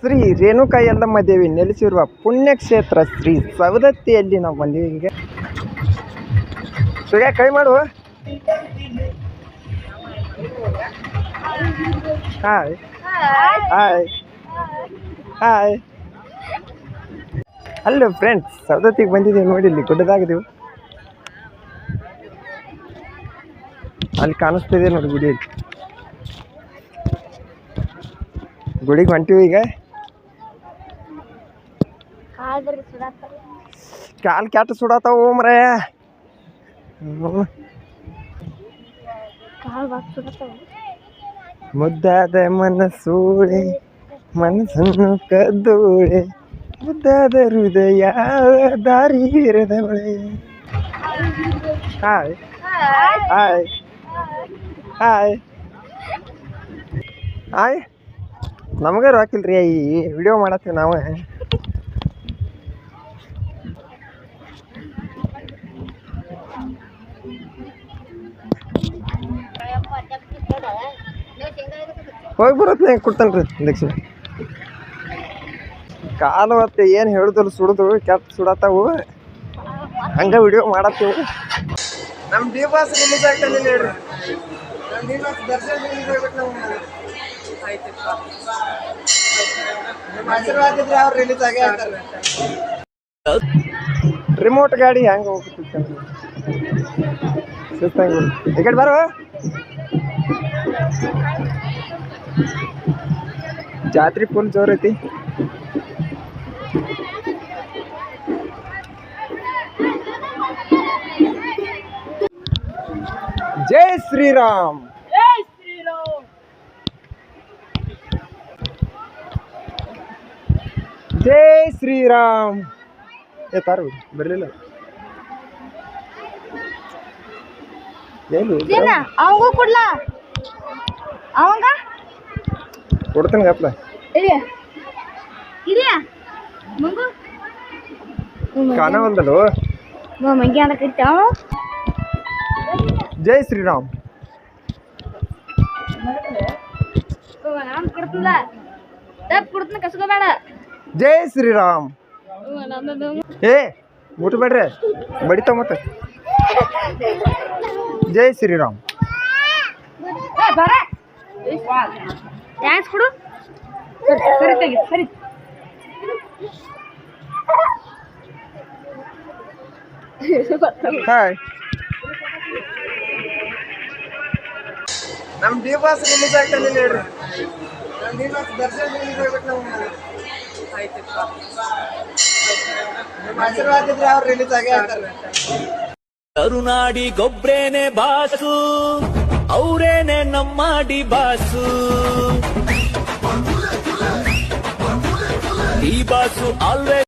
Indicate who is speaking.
Speaker 1: ಶ್ರೀ ರೇಣುಕಾ ಯಲ್ಲಮ್ಮ ದೇವಿ ನೆಲೆಸಿರುವ ಪುಣ್ಯಕ್ಷೇತ್ರ ಶ್ರೀ ಸವದತ್ತಿಯಲ್ಲಿ ನಾವು ಬಂದೀವಿ ಹಿಂಗೆ. ಸುಗ, ಕೈ ಮಾಡು. Hi. Hi. Hi. Hello friends ಸವದತ್ತಿಗೆ ಬಂದಿದ್ದೀವಿ ನೋಡಿ, ಇಲ್ಲಿ ಗುಡ್ಡದಾಗಿದ್ದೀವಿ ಅಲ್ಲಿ ಕಾಣಿಸ್ತಿದೆ ನೋಡಿ ಗುಡಿ. ಗುಡಿಗೆ ಹೊಂಟಿವಿ ಈಗ. ಕಾಲು ಕೆಟ್ಟ ಸುಡತಾವ
Speaker 2: ಸುಡತಾವ
Speaker 1: ಮುದ್ದಾದ ಮನಸ್ಸೂಳೆ ಮನಸ್ಸನ್ನು ಕದ್ದೂಳೆ ಮುದ್ದಾದ ಹೃದಯ ದಾರಿ ಹಿರಿದವಳೆ. ಹಾಯ್. ಹಾಯ್. ಹಾಯ್. ಹಾಯ್. ನಮಗೆ ರೊಕ್ಕಿಲ್ರಿ ಈ ವಿಡಿಯೋ ಮಾಡತ್ತೀವಿ ನಾವು. ಹೋಗಿ ಬರತ್ತೆ ಕೊಡ್ತಾನೆ ರೀ ದಕ್ಷಿಣ. ಕಾಲು ಮತ್ತೆ ಏನು ಹೇಳುದಿಲ್ಲ ಸುಡುದು, ಕೆಟ್ಟ ಸುಡತ್ತಾವು ಹಂಗ ವಿಡಿಯೋ ಮಾಡತ್ತೀವಿ. ನಮ್ಮ ಡಿ ಬಾಸ್ ರಿಲೀಸ್ ಆಗ್ತಾನೆ ಹೇಳ್ರಿ. ನಮ್ಮ ಡಿ ಬಾಸ್ ದರ್ಶನ್ ರಿಲೀಸ್ ಆಗ್ಬೇಕು ನಾವು ಆಶೀರ್ವಾದ ಇದ್ರೆ ಅವ್ರು ರಿಲೀಸ್ ಆಗೇ ರಿಮೋಟ್ ಗಾಡಿ ಹೆಂಗೆ ಹೋಗ್ತಿತ್ತು ಸುಸ್ತಂಗ ಈ ಕಡೆ ಬರುವ ಜಾತ್ರೆ ಫುಲ್ ಜೋರ್ ಐತಿ ಜೈ ಶ್ರೀರಾಮ್ ಜೈ ಶ್ರೀರಾಮ್ ಏ ತಾರು ಬರಲಿಲ್ಲ. ಏನು
Speaker 2: ಅವಂಗೂ ಕೊಡ್ಲಾ? ಅವಂಗ?
Speaker 1: ಕೊಡ್ತೇನೆ ಗಪ್ಲ. ಕಾಣವಲ್ದಲ್ಲೋ
Speaker 2: ಮಂಗಿ? ಅಂತ
Speaker 1: ಜೈ ಶ್ರೀರಾಮ್.
Speaker 2: ನಾನು ಕೊಡ್ತಿಲ್ಲ. ತಪ್ಪು ಕೊಡ್ತೀನಿ ಕಸ್ಕೋಬೇಡ.
Speaker 1: ಜೈ ಶ್ರೀರಾಮ್. ಏ ಮುಟ್ಬೇಡ್ರಿ ಬಡಿತ ಮತ್ತೆ. ಜೈ ಶ್ರೀರಾಮ್.
Speaker 2: ಡ್ಯಾನ್ಸ್ ಕೊಡು. ಸರಿ ಸರಿ ತೆಗಿ ಸರಿ.
Speaker 1: ಹಾಯ್ ನಮ್ಮ ಡಿ ಬಾಸ್ ರಿಲೀಸ್ ಆಗ್ತಾನೆ ಹೇಳ್ರಿ.
Speaker 3: ಕರುನಾಡಿ ಗೊಬ್ರೇನೆ ಬಾಸು ಅವರೇನೆ ನಮ್ಮಾಡಿ ಬಾಸು. ಈ ಬಾಸು ಆಲ್ವೇಸ್